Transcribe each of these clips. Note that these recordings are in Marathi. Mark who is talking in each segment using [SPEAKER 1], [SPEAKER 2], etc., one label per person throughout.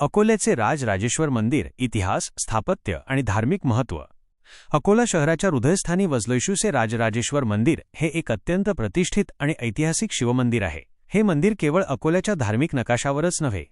[SPEAKER 1] अकोल्याचे राजराजेश्वर मंदिर इतिहास स्थापत्य आणि धार्मिक महत्त्व. अकोला शहराच्या हृदयस्थानी वजलोयशूचे राजराजेश्वर मंदिर हे एक अत्यंत प्रतिष्ठित आणि ऐतिहासिक शिवमंदिर आहे. हे मंदिर केवळ अकोल्याच्या धार्मिक नकाशावरच नव्हे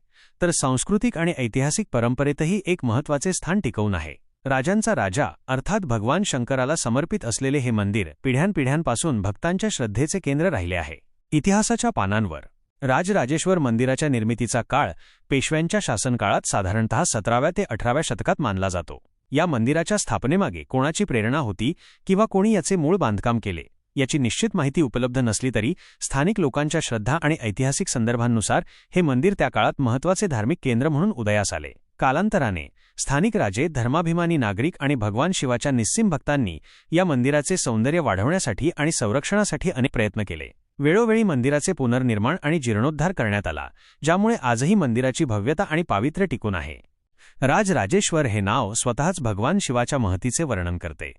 [SPEAKER 1] तर सांस्कृतिक आणि ऐतिहासिक परंपरेतही एक महत्त्वाचे स्थान टिकवून आहे. राजांचा राजा अर्थात भगवान शंकराला समर्पित असलेले हे मंदिर पिढ्यानपिढ्यांपासून भक्तांच्या श्रद्धेचे केंद्र राहिले आहे. इतिहासाच्या पानांवर राजराजेश्वर मंदिराच्या निर्मितीचा काळ पेशव्यांच्या शासनकाळात साधारणतः सतराव्या ते अठराव्या शतकात मानला जातो. या मंदिराच्या स्थापनेमागे कोणाची प्रेरणा होती किंवा कोणी याचे मूळ बांधकाम केले याची निश्चित माहिती उपलब्ध नसली तरी स्थानिक लोकांच्या श्रद्धा आणि ऐतिहासिक संदर्भांनुसार हे मंदिर त्या काळात महत्त्वाचे धार्मिक केंद्र म्हणून उदयास आले. कालांतराने स्थानिक राजे धर्माभिमानी नागरिक आणि भगवान शिवाच्या निस्सिम भक्तांनी या मंदिराचे सौंदर्य वाढवण्यासाठी आणि संरक्षणासाठी अनेक प्रयत्न केले. वेळोवेळी मंदिराचे पुनर्निर्माण आणि जीर्णोद्धार करण्यात आला ज्यामुळे आजही मंदिराची भव्यता आणि पावित्र्य टिकून आहे. राजराजेश्वर हे नाव स्वतःच भगवान शिवाच्या महतीचे वर्णन करते.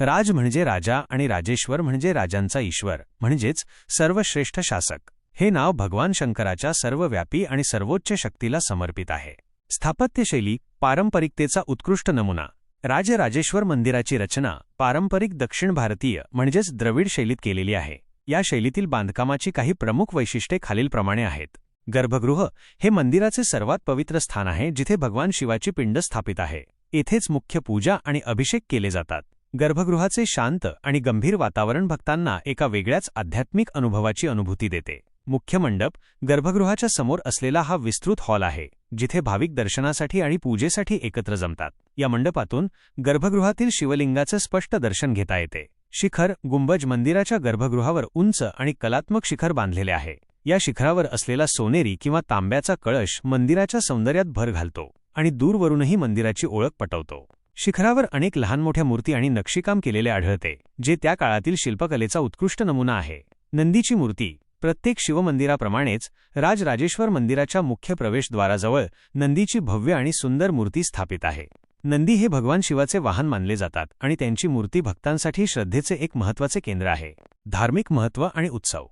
[SPEAKER 1] राज म्हणजे राजा आणि राजेश्वर म्हणजे राजांचा ईश्वर म्हणजेच सर्वश्रेष्ठ शासक. हे नाव भगवान शंकराच्या सर्वव्यापी आणि सर्वोच्च शक्तीला समर्पित आहे. स्थापत्यशैली पारंपरिकतेचा उत्कृष्ट नमुना राजराजेश्वर मंदिराची रचना पारंपरिक दक्षिण भारतीय म्हणजेच द्रविड शैलीत केलेली आहे. या शैलीतील बांधकामाची काही प्रमुख वैशिष्ट्ये खालीलप्रमाणे आहेत. गर्भगृह हे मंदिराचे सर्वात पवित्र स्थान आहे जिथे भगवान शिवाची पिंड स्थापित आहे. येथेच मुख्य पूजा आणि अभिषेक केले जातात. गर्भगृहाचे शांत आणि गंभीर वातावरण भक्तांना एका वेगळ्याच आध्यात्मिक अनुभवाची अनुभूती देते. मुख्य मंडप गर्भगृहाच्या समोर असलेला हा विस्तृत हॉल आहे जिथे भाविक दर्शनासाठी आणि पूजेसाठी एकत्र जमतात. या मंडपातून गर्भगृहातील शिवलिंगाचं स्पष्ट दर्शन घेता येते. शिखर गुंबज मंदिराच्या गर्भगृहावर उंच आणि कलात्मक शिखर बांधलेले आहे. या शिखरावर असलेला सोनेरी किंवा तांब्याचा कळश मंदिराच्या सौंदर्यात भर घालतो आणि दूरवरूनही मंदिराची ओळख पटवतो. शिखरावर अनेक लहान मोठ्या मूर्ती आणि नक्षीकाम केलेले आढळते जे त्या काळातील शिल्पकलेचा उत्कृष्ट नमुना आहे. नंदीची मूर्ती प्रत्येक शिवमंदिराप्रमाणेच राजराजेश्वर मंदिराच्या मुख्य प्रवेशद्वाराजवळ नंदीची भव्य आणि सुंदर मूर्ती स्थापित आहे. नंदी हे भगवान शिवाचे वाहन मानले जातात आणि त्यांची मूर्ती भक्तांसाठी श्रद्धेचे एक महत्त्वाचे केंद्र आहे. धार्मिक महत्त्व आणि उत्सव.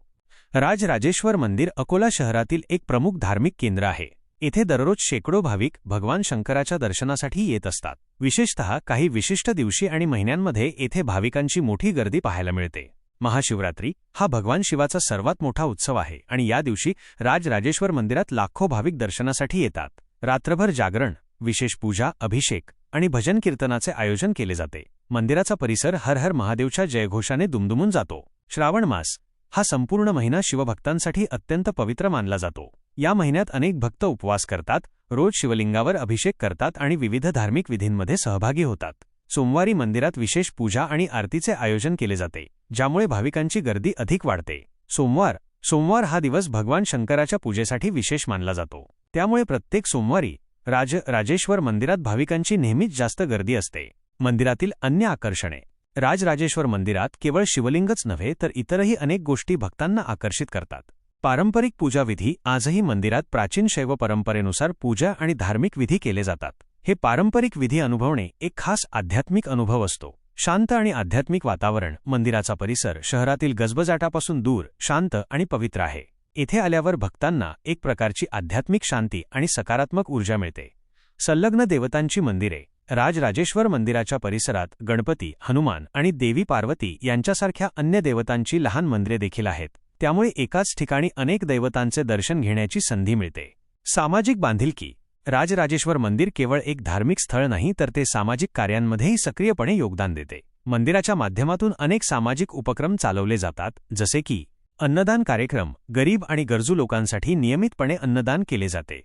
[SPEAKER 1] राजराजेश्वर मंदिर अकोला शहरातील एक प्रमुख धार्मिक केंद्र आहे. येथे दररोज शेकडो भाविक भगवान शंकराच्या दर्शनासाठी येत असतात. विशेषतः काही विशिष्ट दिवशी आणि महिन्यांमध्ये येथे भाविकांची मोठी गर्दी पाहायला मिळते. महाशिवरात्री हा भगवान शिवाचा सर्वात मोठा उत्सव आहे आणि या दिवशी राजराजेश्वर मंदिरात लाखो भाविक दर्शनासाठी येतात. रात्रभर जागरण विशेष पूजा अभिषेक आणि भजन कीर्तनाचे आयोजन केले जाते. मंदिराचा परिसर हर हर महादेवच्या जयघोषाने दुमदुमून जातो. श्रावण मास हा संपूर्ण महिना शिवभक्तांसाठी अत्यंत पवित्र मानला जातो. या महिन्यात अनेक भक्त उपवास करतात रोज शिवलिंगावर अभिषेक करतात आणि विविध धार्मिक विधींमध्ये सहभागी होतात. सोमवारी मंदिरात विशेष पूजा आणि आरतीचे आयोजन केले जाते ज्यामुळे भाविकांची गर्दी अधिक वाढते. सोमवार सोमवार हा दिवस भगवान शंकराच्या पूजेसाठी विशेष मानला जातो. त्यामुळे प्रत्येक सोमवारी राज राजेश्वर मंदिरात भाविकांची नेहमीच जास्त गर्दी असते. मंदिरातील अन्य आकर्षणे. राजराजेश्वर मंदिरात केवळ शिवलिंगच नव्हे तर इतरही अनेक गोष्टी भक्तांना आकर्षित करतात. पारंपरिक पूजाविधी आजही मंदिरात प्राचीन शैव परंपरेनुसार पूजा आणि धार्मिक विधी केले जातात. हे पारंपरिक विधी अनुभवणे एक खास आध्यात्मिक अनुभव असतो. शांत आणि आध्यात्मिक वातावरण मंदिराचा परिसर शहरातील गजबजाटापासून दूर शांत आणि पवित्र आहे. येथे आल्यावर भक्तांना एक प्रकारची आध्यात्मिक शांती आणि सकारात्मक ऊर्जा मिळते. संलग्न देवतांची मंदिरे राजराजेश्वर मंदिराच्या परिसरात गणपती हनुमान आणि देवी पार्वती यांच्यासारख्या अन्य देवतांची लहान मंदिरे देखील आहेत. त्यामुळे एकाच ठिकाणी अनेक दैवतांचे दर्शन घेण्याची संधी मिळते. सामाजिक बांधिलकी राजराजेश्वर मंदिर केवळ एक धार्मिक स्थळ नाही तर ते सामाजिक कार्यांमध्येही सक्रियपणे योगदान देते. मंदिराच्या माध्यमातून अनेक सामाजिक उपक्रम चालवले जातात जसे की अन्नदान कार्यक्रम गरीब आणि गरजू लोकांसाठी नियमितपणे अन्नदान केले जाते.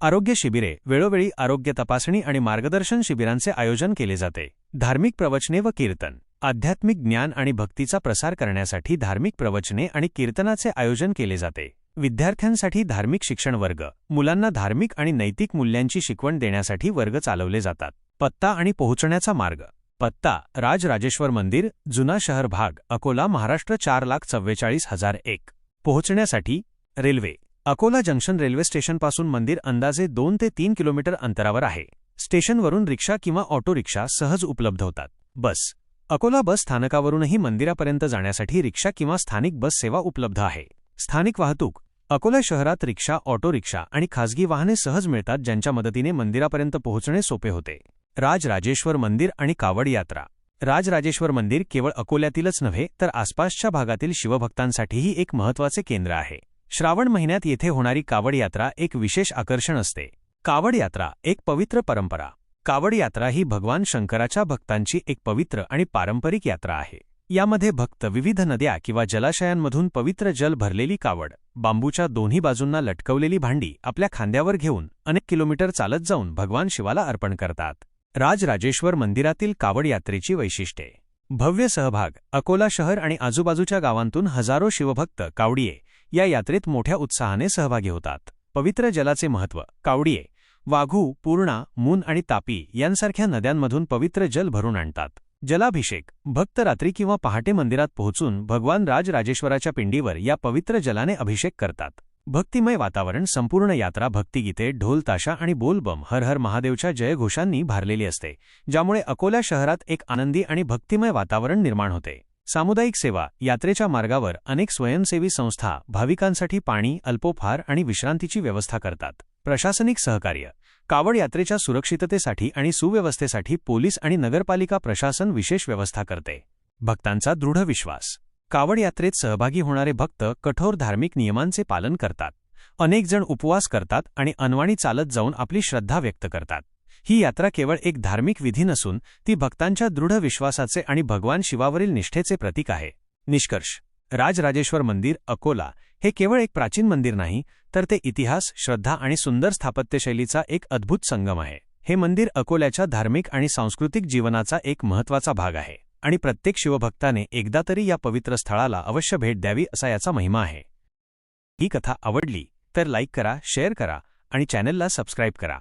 [SPEAKER 1] आरोग्य शिबिरे वेळोवेळी आरोग्य तपासणी आणि मार्गदर्शन शिबिरांचे आयोजन केले जाते. धार्मिक प्रवचने व कीर्तन आध्यात्मिक ज्ञान आणि भक्तीचा प्रसार करण्यासाठी धार्मिक प्रवचने आणि कीर्तनाचे आयोजन केले जाते. विद्यार्थ्यांसाठी धार्मिक शिक्षण वर्ग मुलांना धार्मिक आणि नैतिक मूल्यांची शिकवण देण्यासाठी वर्ग चालवले जातात. पत्ता आणि पोहोचण्याचा मार्ग पत्ता राजराजेश्वर मंदिर जुना शहर भाग अकोला महाराष्ट्र चार लाख चव्वेचाळीस हजार एक. पोहोचण्यासाठी रेल्वे. अकोला जंक्शन रेल्वे स्टेशनपासून मंदिर अंदाजे दोन ते तीन किलोमीटर अंतरावर आहे. स्टेशनवरून रिक्षा किंवा ऑटो रिक्षा सहज उपलब्ध होतात. बस. अकोला बस स्थानकावरूनही मंदिरापर्यंत जाण्यासाठी रिक्षा किंवा स्थानिक बस सेवा उपलब्ध आहे. स्थानिक वाहतूक. अकोला शहरात रिक्षा ऑटो रिक्षा आणि खासगी वाहने सहज मिळतात ज्यांच्या मदतीने मंदिरापर्यंत पोहोचणे सोपे होते. राजराजेश्वर मंदिर आणि कावड यात्रा. राजराजेश्वर मंदिर केवळ अकोल्यातीलच नव्हे तर आसपासच्या भागातील शिवभक्तांसाठीही एक महत्त्वाचे केंद्र आहे. श्रावण महिन्यात येथे होणारी कावड यात्रा एक विशेष आकर्षण असते. कावड यात्रा एक पवित्र परंपरा. कावड यात्रा ही भगवान शंकराच्या भक्तांची एक पवित्र आणि पारंपरिक यात्रा आहे. यामध्ये भक्त विविध नद्या किंवा जलाशयांमधून पवित्र जल भरलेली कावड बांबूच्या दोन्ही बाजूंना लटकवलेली भांडी आपल्या खांद्यावर घेऊन अनेक किलोमीटर चालत जाऊन भगवान शिवाला अर्पण करतात. राजराजेश्वर मंदिरातील कावड यात्रेची वैशिष्ट्ये. भव्य सहभाग अकोला शहर आणि आजूबाजूच्या गावांतून हजारो शिवभक्त कावडिये या यात्रेत मोठ्या उत्साहाने सहभागी होतात. पवित्र जलाचे महत्त्व कावडिये वाघू पूर्णा मून आणि तापी यांसारख्या नद्यांमधून पवित्र जल भरून आणतात. जलाभिषेक भक्त रात्री किंवा पहाटे मंदिरात पोहोचून भगवान राजराजेश्वराच्या पिंडीवर या पवित्र जलाने अभिषेक करतात. भक्तिमय वातावरण संपूर्ण यात्रा भक्तिगीते ढोल ताशा आणि बोलबम हर हर महादेवच्या जयघोषांनी भारलेली असते ज्यामुळे अकोला शहरात एक आनंदी आणि भक्तिमय वातावरण निर्माण होते. सामुदायिक सेवा यात्रेच्या मार्गावर अनेक स्वयंसेवी संस्था भाविकांसाठी पाणी अल्पोफार आणि विश्रांतीची व्यवस्था करतात. प्रशासनिक सहकार्य कावड यात्रेच्या सुरक्षिततेसाठी आणि सुव्यवस्थेसाठी पोलीस आणि नगरपालिका प्रशासन विशेष व्यवस्था करते. भक्तांचा दृढ विश्वास कावड यात्रेत सहभागी होणारे भक्त कठोर धार्मिक नियमांचे पालन करतात. अनेकजण उपवास करतात आणि अनवाणी चालत जाऊन आपली श्रद्धा व्यक्त करतात. ही यात्रा केवळ एक धार्मिक विधी नसून ती भक्तांच्या दृढ विश्वासाचे आणि भगवान शिवावरील निष्ठेचे प्रतीक आहे. निष्कर्ष. राजराजेश्वर मंदिर अकोला हे केवळ एक प्राचीन मंदिर नाही तर ते इतिहास श्रद्धा आणि सुंदर स्थापत्यशैलीचा एक अद्भुत संगम आहे. हे मंदिर अकोल्याच्या धार्मिक आणि सांस्कृतिक जीवनाचा एक महत्त्वाचा भाग आहे. आणि प्रत्येक शिवभक्ताने एकदा तरी या पवित्र स्थळाला अवश्य भेट द्यावी असा याचा महिमा आहे. ही कथा आवडली तर लाईक करा शेअर करा आणि चॅनलला सबस्क्राईब करा.